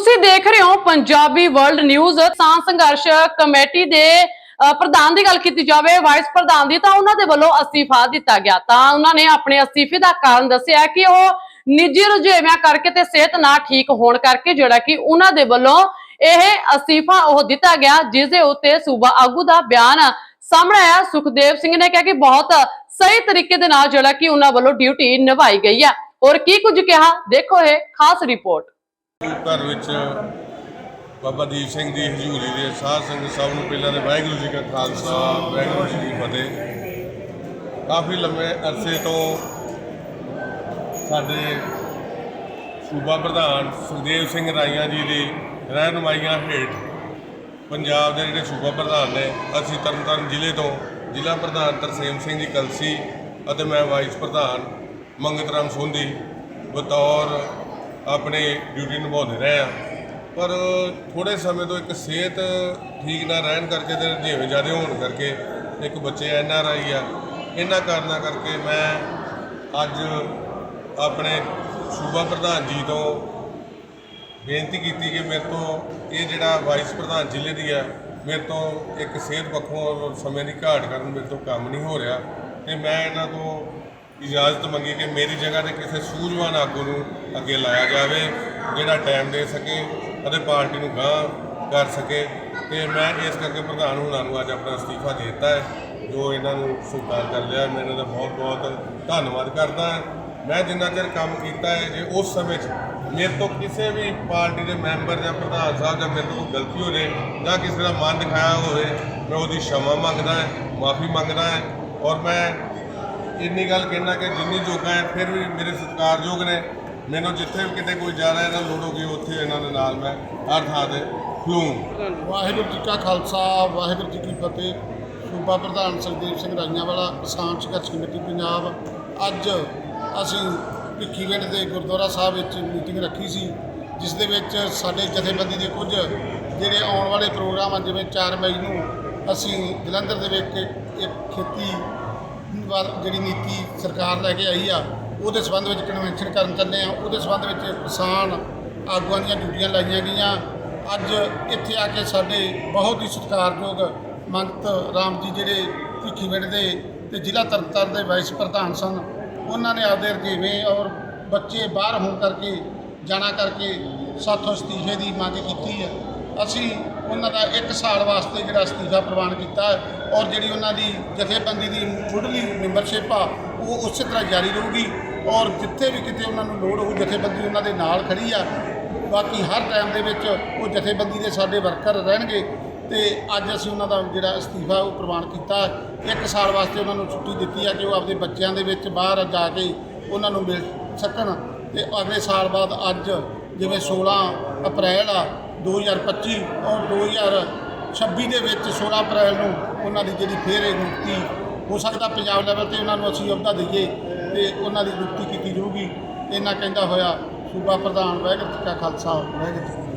ਤੁਸੀਂ ਦੇਖ ਰਹੇ ਹੋ ਪੰਜਾਬੀ ਵਰਲਡ ਨਿਊਜ਼ ਕਿਸਾਨ ਸੰਘਰਸ਼ ਕਮੇਟੀ ਦੇ ਪ੍ਰਧਾਨ ਦੀ ਗੱਲ ਕੀਤੀ ਜਾਵੇ ਵਾਈਸ ਪ੍ਰਧਾਨ ਦੀ, ਤਾਂ ਉਹਨਾਂ ਦੇ ਵੱਲੋਂ ਅਸਤੀਫਾ ਦਿੱਤਾ ਗਿਆ। ਤਾਂ ਉਹਨਾਂ ਨੇ ਆਪਣੇ ਅਸਤੀਫੇ ਦਾ ਕਾਰਨ ਦੱਸਿਆ ਕਿ ਉਹ ਨਿੱਜੀ ਰੁਝੇਵਿਆਂ ਕਰਕੇ ਤੇ ਸਿਹਤ ਨਾ ਠੀਕ ਹੋਣ ਕਰਕੇ ਜਿਹੜਾ ਕਿ ਉਹਨਾਂ ਦੇ ਵੱਲੋਂ ਇਹ ਅਸਤੀਫਾ ਉਹ ਦਿੱਤਾ ਗਿਆ ਜਿਸ ਦੇ ਉੱਤੇ ਸੂਬਾ ਆਗੂ ਦਾ ਬਿਆਨ ਸਾਹਮਣੇ ਆਇਆ। ਸੁਖਦੇਵ ਸਿੰਘ ਨੇ ਕਿਹਾ ਕਿ ਬਹੁਤ ਸਹੀ ਤਰੀਕੇ ਦੇ ਨਾਲ ਜਿਹੜਾ ਕਿ ਉਹਨਾਂ ਵੱਲੋਂ ਡਿਊਟੀ ਨਿਭਾਈ ਗਈ ਹੈ। ਔਰ ਕੀ ਕੁਝ ਕਿਹਾ? ਦੇਖੋ ਇਹ ਖਾਸ ਰਿਪੋਰਟ। ਘਰ ਵਿੱਚ ਬਾਬਾ ਦੀਪ ਸਿੰਘ ਦੀ ਹਜ਼ੂਰੀ ਦੇ ਸਾਧ ਸੰਗਤ ਸਭ ਨੂੰ ਪਹਿਲਾਂ ਤੇ ਵਾਹਿਗੁਰੂ ਜੀ ਕਾ ਖਾਲਸਾ, ਵਾਹਿਗੁਰੂ ਜੀ ਕੀ ਫਤਿਹ। ਕਾਫੀ ਲੰਮੇ ਅਰਸੇ ਤੋਂ ਸਾਡੇ ਸੂਬਾ ਪ੍ਰਧਾਨ ਸੁਖਦੇਵ ਸਿੰਘ ਰਾਈਆਂ ਜੀ ਦੀ ਰਹਿਨੁਮਾਈਆਂ ਹੇਠ ਪੰਜਾਬ ਦੇ ਜਿਹੜੇ ਸੂਬਾ ਪ੍ਰਧਾਨ ਨੇ, ਅਸੀਂ ਤਰਨਤਾਰਨ ਜ਼ਿਲ੍ਹੇ ਤੋਂ ਜ਼ਿਲ੍ਹਾ ਪ੍ਰਧਾਨ ਤਰਸੇਮ ਸਿੰਘ ਜੀ ਕਲਸੀ ਅਤੇ ਮੈਂ ਵਾਈਸ ਪ੍ਰਧਾਨ ਮੰਗਤ ਰਾਮ ਸੋਂਧੀ ਬਤੌਰ ਆਪਣੇ ਡਿਊਟੀ ਨਿਭਾਉਂਦੇ ਰਹੇ ਆ। ਪਰ ਥੋੜੇ ਸਮੇਂ ਤੋਂ ਇੱਕ ਸਿਹਤ ਠੀਕ ਨਾ ਰਹਿਣ ਕਰਕੇ ਤੇ ਰੁਝੇਵੇਂ ਜ਼ਿਆਦਾ ਹੋਣ ਕਰਕੇ ਇੱਕ ਬੱਚੇ ਐਨ ਆਰ ਆਈ ਆ। ਇਹਨਾਂ ਕਾਰਨਾਂ ਕਰਕੇ ਮੈਂ ਅੱਜ ਆਪਣੇ ਸੂਬਾ ਪ੍ਰਧਾਨ ਜੀ ਤੋਂ ਬੇਨਤੀ ਕੀਤੀ ਕਿ ਮੇਰੇ ਤੋਂ ਇਹ ਜਿਹੜਾ ਵਾਈਸ ਪ੍ਰਧਾਨ ਜ਼ਿਲ੍ਹੇ ਦੀ ਆ, ਮੇਰੇ ਤੋਂ ਇੱਕ ਸਿਹਤ ਪੱਖੋਂ ਸਮੇਂ ਦੀ ਘਾਟ ਕਾਰਨ ਮੇਰੇ ਤੋਂ ਕੰਮ ਨਹੀਂ ਹੋ ਰਿਹਾ ਤੇ ਮੈਂ ਇਹਨਾਂ ਤੋਂ ਇਜਾਜ਼ਤ ਮੰਗੀ ਕਿ ਮੇਰੀ ਜਗ੍ਹਾ ਤੇ ਕਿਸੇ ਸੂਝਵਾਨ ਆਗੂ ਨੂੰ ਅੱਗੇ ਲਾਇਆ ਜਾਵੇ, ਜਿਹੜਾ ਟਾਈਮ ਦੇ ਸਕੇ ਅਤੇ ਪਾਰਟੀ ਨੂੰ ਗਾਂ ਕਰ ਸਕੇ। ਤੇ ਮੈਂ ਇਸ ਕਰਕੇ ਪ੍ਰਧਾਨ ਹੁਣਾਂ ਨੂੰ ਅੱਜ ਆਪਣਾ ਅਸਤੀਫਾ ਦੇ ਦਿੱਤਾ ਹੈ। ਜੋ ਇਹਨਾਂ ਨੂੰ ਸਵੀਕਾਰ ਕਰ ਲਿਆ, ਮੈਂ ਇਹਨਾਂ ਦਾ ਬਹੁਤ ਬਹੁਤ ਧੰਨਵਾਦ ਕਰਦਾ ਮੈਂ ਜਿੰਨਾ ਚਿਰ ਕੰਮ ਕੀਤਾ ਹੈ, ਜੇ ਉਸ ਸਮੇਂ 'ਚ ਮੇਰੇ ਤੋਂ ਕਿਸੇ ਵੀ ਪਾਰਟੀ ਦੇ ਮੈਂਬਰ ਜਾਂ ਪ੍ਰਧਾਨ ਸਾਹਿਬ ਜਾਂ ਮੇਰੇ ਤੋਂ ਕੋਈ ਗਲਤੀ ਹੋ ਜੇ ਜਾਂ ਕਿਸੇ ਦਾ ਮਨ ਦਿਖਾਇਆ ਹੋਵੇ, ਮੈਂ ਉਹਦੀ ਸ਼ਮਾ ਮੰਗਦਾ ਹਾਂ, ਮਾਫੀ ਮੰਗਦਾ ਹਾਂ ਔਰ ਮੈਂ ਇੰਨੀ ਗੱਲ ਕਹਿਣਾ ਕਿ ਜਿੰਨੀ ਜੋਗਾ ਹੈ ਫਿਰ ਵੀ ਮੇਰੇ ਸਤਿਕਾਰਯੋਗ ਨੇ। ਮੈਨੂੰ ਜਿੱਥੇ ਵੀ ਕਿਤੇ ਕੋਈ ਜ਼ਿਆਦਾ ਇਹਨਾਂ ਲੋੜ ਹੋਗੀ ਉੱਥੇ ਇਹਨਾਂ ਦੇ ਨਾਲ ਮੈਂ ਹਰ ਥਾਂ ਤੇ ਖਲੂੰ ਵਾਹਿਗੁਰੂ ਜੀ ਕਾ ਖਾਲਸਾ ਵਾਹਿਗੁਰੂ ਜੀ ਕੀ ਫਤਿਹ। ਸੂਬਾ ਪ੍ਰਧਾਨ ਸੁਖਦੇਵ ਸਿੰਘ ਰਾਈਆਂ ਵਾਲਾ ਕਿਸਾਨ ਸੰਘਰਸ਼ ਕਮੇਟੀ ਪੰਜਾਬ। ਅੱਜ ਅਸੀਂ ਭਿੱਖੀਵਿੰਡ ਦੇ ਗੁਰਦੁਆਰਾ ਸਾਹਿਬ ਵਿੱਚ ਮੀਟਿੰਗ ਰੱਖੀ ਸੀ ਜਿਸ ਦੇ ਵਿੱਚ ਸਾਡੇ ਜਥੇਬੰਦੀ ਦੇ ਕੁਝ ਜਿਹੜੇ ਆਉਣ ਵਾਲੇ ਪ੍ਰੋਗਰਾਮ ਹਨ ਜਿਵੇਂ 4 ਮਈ ਨੂੰ ਅਸੀਂ ਜਲੰਧਰ ਦੇ ਵਿੱਚ ਇੱਕ ਖੇਤੀ ਵਾਰ ਜਿਹੜੀ ਨੀਤੀ ਸਰਕਾਰ ਲੈ ਕੇ ਆਈ ਆ, ਉਹਦੇ ਸੰਬੰਧ ਵਿੱਚ ਕਨਵੈਨਸ਼ਨ ਕਰਨ ਚੱਲੇ ਆ। ਉਹਦੇ ਸੰਬੰਧ ਵਿੱਚ ਕਿਸਾਨ ਆਗੂਆਂ ਦੀਆਂ ਡਿਊਟੀਆਂ ਲਾਈਆਂ ਗਈਆਂ। ਅੱਜ ਇੱਥੇ ਆ ਕੇ ਸਾਡੇ ਬਹੁਤ ਹੀ ਸਤਿਕਾਰਯੋਗ ਮੰਗਤ ਰਾਮ ਜੀ ਜਿਹੜੇ ਭਿੱਖੀਵਿੰਡ ਦੇ ਤੇ ਜ਼ਿਲ੍ਹਾ ਤਰਨਤਾਰਨ ਦੇ ਵਾਈਸ ਪ੍ਰਧਾਨ ਸਨ, ਉਹਨਾਂ ਨੇ ਆਪਦੇ ਰਜੇਵੇਂ ਔਰ ਬੱਚੇ ਬਾਹਰ ਹੋਣ ਕਰਕੇ, ਜਾਣਾ ਕਰਕੇ ਸਾਥੋਂ ਅਸਤੀਫੇ ਦੀ ਮੰਗ ਕੀਤੀ ਹੈ ਅਸੀਂ ਉਹਨਾਂ ਦਾ 1 ਸਾਲ ਵਾਸਤੇ ਜਿਹੜਾ ਅਸਤੀਫਾ ਪ੍ਰਵਾਨ ਕੀਤਾ ਔਰ ਜਿਹੜੀ ਉਹਨਾਂ ਦੀ ਜਥੇਬੰਦੀ ਦੀ ਮੁੱਢਲੀ ਮੈਂਬਰਸ਼ਿਪ ਆ, ਉਹ ਉਸੇ ਤਰ੍ਹਾਂ ਜਾਰੀ ਰਹੂਗੀ ਔਰ ਜਿੱਥੇ ਵੀ ਕਿਤੇ ਉਹਨਾਂ ਨੂੰ ਲੋੜ ਹੋਊ, ਜਥੇਬੰਦੀ ਉਹਨਾਂ ਦੇ ਨਾਲ ਖੜੀ ਆ। ਬਾਕੀ ਹਰ ਟਾਈਮ ਦੇ ਵਿੱਚ ਉਹ ਜਥੇਬੰਦੀ ਦੇ ਸਾਡੇ ਵਰਕਰ ਰਹਿਣਗੇ ਤੇ ਅੱਜ ਅਸੀਂ ਉਹਨਾਂ ਦਾ ਜਿਹੜਾ ਅਸਤੀਫਾ ਉਹ ਪ੍ਰਵਾਨ ਕੀਤਾ ਇੱਕ ਸਾਲ ਵਾਸਤੇ ਉਹਨਾਂ ਨੂੰ ਛੁੱਟੀ ਦਿੱਤੀ ਆ ਕਿ ਉਹ ਆਪਦੇ ਬੱਚਿਆਂ ਦੇ ਵਿੱਚ ਬਾਹਰ ਜਾ ਕੇ ਉਹਨਾਂ ਨੂੰ ਮਿਲ ਸਕਣ ਤੇ ਅਗਲੇ ਸਾਲ ਬਾਅਦ ਅੱਜ ਜਿਵੇਂ 16 ਅਪ੍ਰੈਲ ਆ 2025 ਔਰ 2026 ਦੇ ਵਿੱਚ 16 ਅਪ੍ਰੈਲ ਨੂੰ ਉਹਨਾਂ ਦੀ ਜਿਹੜੀ ਫੇਰ ਇਹ ਨਿਯੁਕਤੀ ਹੋ ਸਕਦਾ ਪੰਜਾਬ ਲੈਵਲ ਤੇ, ਉਹਨਾਂ ਨੂੰ ਅਸੀਂ ਅਹੁਦਾ ਦਈਏ ਤੇ ਉਹਨਾਂ ਦੀ ਨਿਯੁਕਤੀ ਕੀਤੀ ਜਾਊਗੀ। ਇਹਨਾਂ ਕਹਿੰਦਾ ਹੋਇਆ ਸੂਬਾ ਪ੍ਰਧਾਨ ਵਾਹਿਗੁਰੂ ਜੀ ਕਾ ਖਾਲਸਾ, ਵਾਹਿਗੁਰੂ ਜੀ ਕੀ